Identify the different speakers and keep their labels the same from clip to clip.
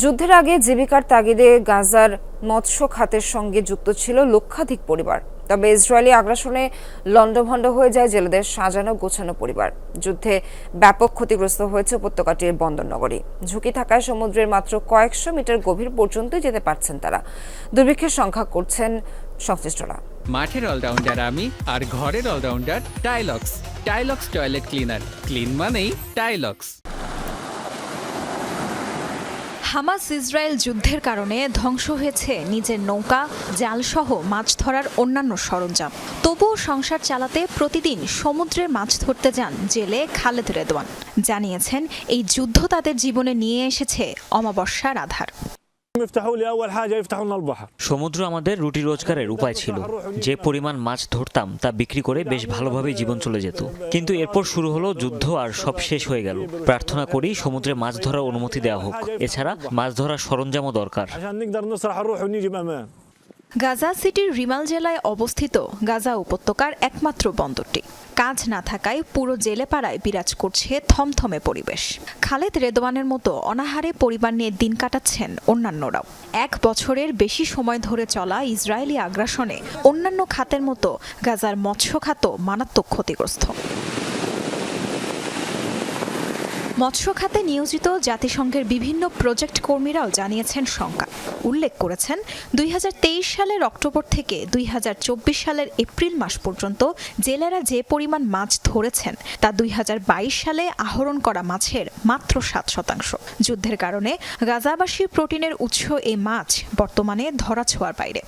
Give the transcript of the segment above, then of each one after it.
Speaker 1: যুদ্ধের আগে জীবিকার তাগিদে গাজার মৎস্য খাতের সঙ্গে যুক্ত ছিল লক্ষাধিক পরিবার। তবে ইসরায়েলি আগ্রাসনে লণ্ডভণ্ড হয়ে যায় জেলেদের সাজানো গোছানো পরিবার। যুদ্ধে ব্যাপক ক্ষতিগ্রস্ত হয়েছে উপত্যকাটির বন্দরনগরী ঝুঁকি থাকায় সমুদ্রের মাত্র কয়েকশো মিটার গভীর পর্যন্তই যেতে পারছেন তারা। দুর্ভিক্ষের সংখ্যা করছেন সংশ্লিষ্টরা।
Speaker 2: মাঠের অলরাউন্ডার আমি আর ঘরের allrounder Tylox. Tylox toilet cleaner. Clean মানেই টাইলক্স।
Speaker 3: হামাস ইসরায়েল যুদ্ধের কারণে ধ্বংস হয়েছে নিজের নৌকা, জালসহ মাছ ধরার অন্যান্য সরঞ্জাম। তবুও সংসার চালাতে প্রতিদিন সমুদ্রে মাছ ধরতে যান জেলে খালেদ রেদওয়ান। জানিয়েছেন, এই যুদ্ধ তাদের জীবনে নিয়ে এসেছে অমাবস্যার আধার।
Speaker 4: সমুদ্র আমাদের রুটি রোজগারের উপায় ছিল। যে পরিমাণ মাছ ধরতাম তা বিক্রি করে বেশ ভালোভাবে জীবন চলে যেত। কিন্তু এরপর শুরু হলো যুদ্ধ আর সব শেষ হয়ে গেল। প্রার্থনা করি সমুদ্রে মাছ ধরার অনুমতি দেওয়া হোক। এছাড়া মাছ ধরার সরঞ্জামও দরকার।
Speaker 3: গাজা সিটির রিমাল জেলায় অবস্থিত গাজা উপত্যকার একমাত্র বন্দরটি। কাজ না থাকায় পুরো জেলে পাড়ায় বিরাজ করছে থমথমে পরিবেশ। খালেদ রেদওয়ানের মতো অনাহারে পরিবার নিয়ে দিন কাটাচ্ছেন অন্যান্যরাও। এক বছরের বেশি সময় ধরে চলা ইসরায়েলি আগ্রাসনে অন্যান্য খাতের মতো গাজার মৎস্য খাতও মারাত্মক ক্ষতিগ্রস্ত। মৎস্য খাতে নিয়োজিত জাতিসংঘের বিভিন্ন প্রজেক্ট কর্মীরাও জানিয়েছেন শঙ্কা। উল্লেখ করেছেন, দুই হাজার তেইশ সালের অক্টোবর থেকে দুই হাজার চব্বিশ সালের এপ্রিল মাস পর্যন্ত জেলেরা যে পরিমাণ মাছ ধরেছেন, তা দুই হাজার বাইশ সালে আহরণ করা মাছের মাত্র সাত শতাংশ। যুদ্ধের কারণে গাজাবাসী প্রোটিনের উৎস এই মাছ বর্তমানে ধরাছোঁয়ার বাইরে।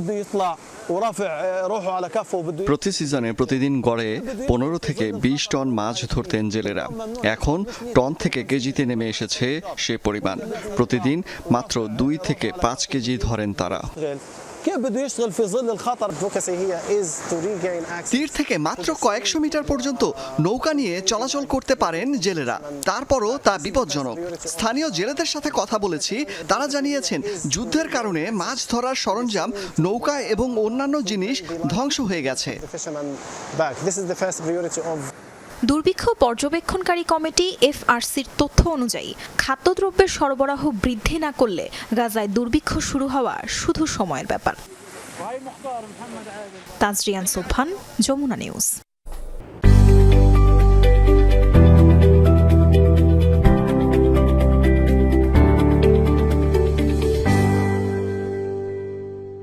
Speaker 5: بده يطلع ورافع روحه على كفه وبده
Speaker 6: প্রতি সিজনে প্রতিদিন গড়ে পনেরো থেকে বিশ টন মাছ ধরতেন জেলেরা এখন টন থেকে কেজিতে নেমে এসেছে সে পরিমাণ প্রতিদিন মাত্র দুই থেকে পাঁচ কেজি ধরেন তারা
Speaker 5: يشتغل كيف بده يشتغل في ظل الخطر advocacy هي is to regain access
Speaker 6: তীর থেকে মাত্র কয়েকশো মিটার পর্যন্ত নৌকা নিয়ে চলাচল করতে পারেন জেলেরা তারপরও তা বিপজ্জনক স্থানীয় জেলেদের সাথে কথা বলেছি তারা জানিয়েছেন যুদ্ধের কারণে মাছ ধরার সরঞ্জাম নৌকা এবং অন্যান্য জিনিস ধ্বংস হয়ে গেছে
Speaker 3: দুর্ভিক্ষ পর্যবেক্ষণকারী কমিটি এফআরসির তথ্য অনুযায়ী, খাদ্যদ্রব্যের সরবরাহ বৃদ্ধি না করলে গাজায় দুর্ভিক্ষ শুরু হওয়া শুধু সময়ের ব্যাপার। তাজরিয়ান সোফান যমুনা নিউজ।